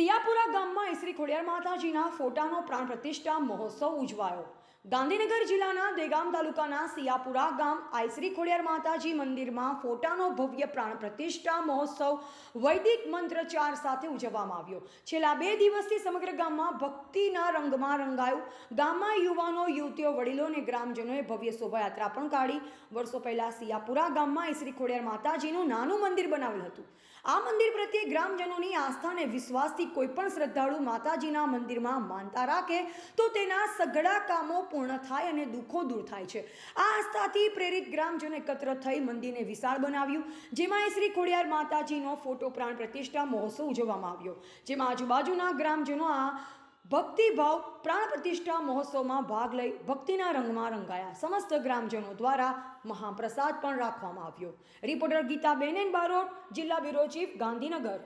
સિયાપુરા ગામમાં શ્રી ખોડિયાર માતાજીના ફોટાનો પ્રાણ પ્રતિષ્ઠા મહોત્સવ ઉજવાયો. ગાંધીનગર જિલ્લાના દેગામ તાલુકાના સિયાપુરા ગામ આઈશ્રી ખોડિયાર માતાજી મંદિરમાં ફોટાનો ભવ્ય પ્રાણ પ્રતિષ્ઠા મહોત્સવ વૈદિક મંત્રચાર સાથે ઉજવવામાં આવ્યો. છેલ્લા બે દિવસથી સમગ્ર ગામમાં ભક્તિના રંગમાં રંગાયું. ગામમાં યુવાનો, યુવતીઓ, વડીલો અને ગ્રામજનોએ ભવ્ય શોભાયાત્રા પણ કાઢી. વર્ષો પહેલા સિયાપુરા ગામમાં આઈશ્રી ખોડિયાર માતાજીનું નાનું મંદિર બનાવેલ હતું. આ મંદિર પ્રત્યે ગ્રામજનોની આસ્થા અને વિશ્વાસથી કોઈપણ શ્રદ્ધાળુ માતાજીના મંદિરમાં માનતા રાખે તો તેના સઘળા કામો પૂર્ણ થાય અને દુઃખો દૂર થાય છે. આ આસ્થાથી પ્રેરિત ગ્રામજનો એકત્ર થઈ મંદિરને વિશાળ બનાવ્યું, જેમાં શ્રી ખોડિયાર માતાજીનો ફોટો પ્રાણ પ્રતિષ્ઠા મહોત્સવ ઉજવવામાં આવ્યો. જેમાં આજુબાજુના ગ્રામજનો આ ભક્તિભાવ પ્રાણ પ્રતિષ્ઠા મહોત્સવમાં ભાગ લઈ ભક્તિના રંગમાં રંગાયા. સમસ્ત ગ્રામજનો દ્વારા મહાપ્રસાદ પણ રાખવામાં આવ્યો. રિપોર્ટર ગીતા બેનેન બારોટ, જિલ્લા બ્યુરો ચીફ, ગાંધીનગર.